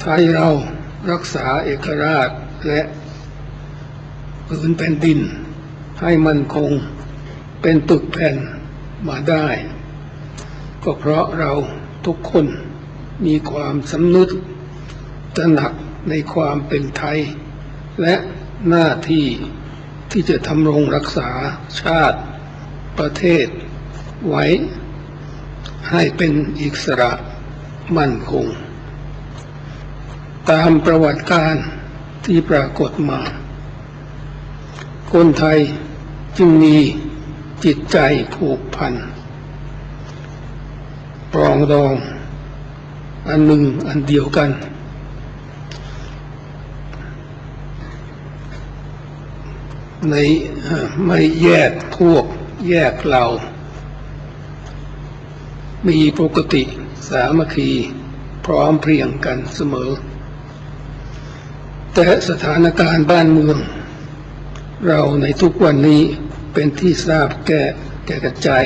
ไทยเรารักษาเอกราชและผืนแผ่นดิน ให้มั่นคงเป็นตึกแผ่นมาได้ ก็เพราะเราทุกคนมีความสำนึกตระหนักในความเป็นไทย และหน้าที่ที่จะทำรงรักษาชาติประเทศไว้ ให้เป็นอิสระมั่นคง ตามประวัติการที่ปรากฏมา คนไทยจึงมีจิตใจผูกพัน ปรองดอง อันหนึ่งอันเดียวกัน ในไม่แยกพวกแยกเรา มีปกติสามัคคีพร้อมเพรียงกันเสมอ แต่สถานการณ์บ้านเมือง เราในทุกวันนี้เป็นที่ทราบแก่แก่กระจาย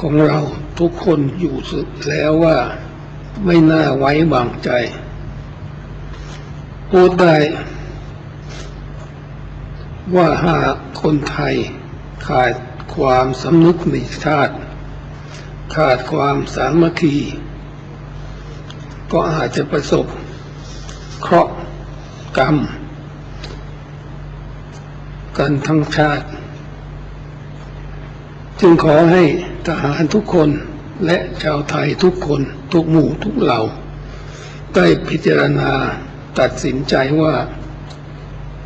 ของเราทุกคนอยู่สุดแล้วว่าไม่น่าไว้วางใจ พูดได้ว่าหากคนไทยขาดความสำนึกในชาติ ขาดความสามัคคี ก็อาจจะประสบเคราะห์ กรรม กันทั้งชาติ จึงขอให้ทหารทุกคนและชาวไทยทุกคนทุกหมู่ทุกเหล่า ได้พิจารณาตัดสินใจว่า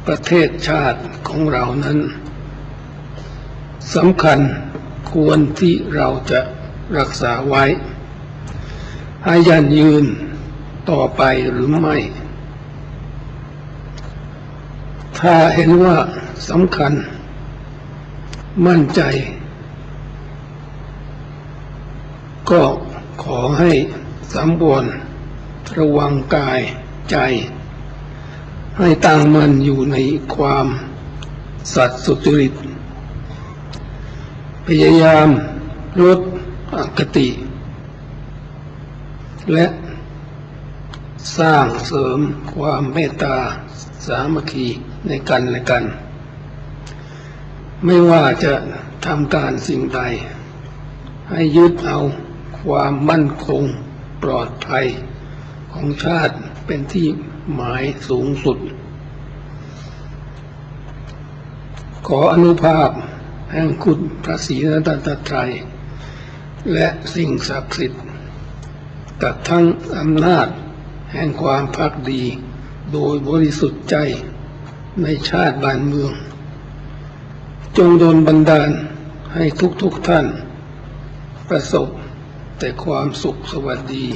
ประเทศชาติของเรานั้นสำคัญควรที่เราจะรักษาไว้ ให้ยันยืนต่อไปหรือไม่ ถ้าเห็นว่าสำคัญ มั่นใจ ก็ขอให้สำบวนระวังกายใจ ให้ตั้งมั่นอยู่ในความสัตย์สุจริต พยายามลดอคติ และ สร้างเสริมความเมตตา สามัคคีในกันและกัน ไม่ว่าจะทำการสิ่งใด ให้ยึดเอาความมั่นคงปลอดภัย ของชาติเป็นที่หมายสูงสุด ขออนุภาพแห่งคุณพระศรีรัตนตรัย และสิ่งศักดิ์สิทธิ์กับทั้งอำนาจ แห่งความพักดี โดยบริสุทธิ์ใจในชาติบ้านเมือง จงโดนบันดาลให้ทุกๆทท่าน ประสบแต่ความสุขสวัสดี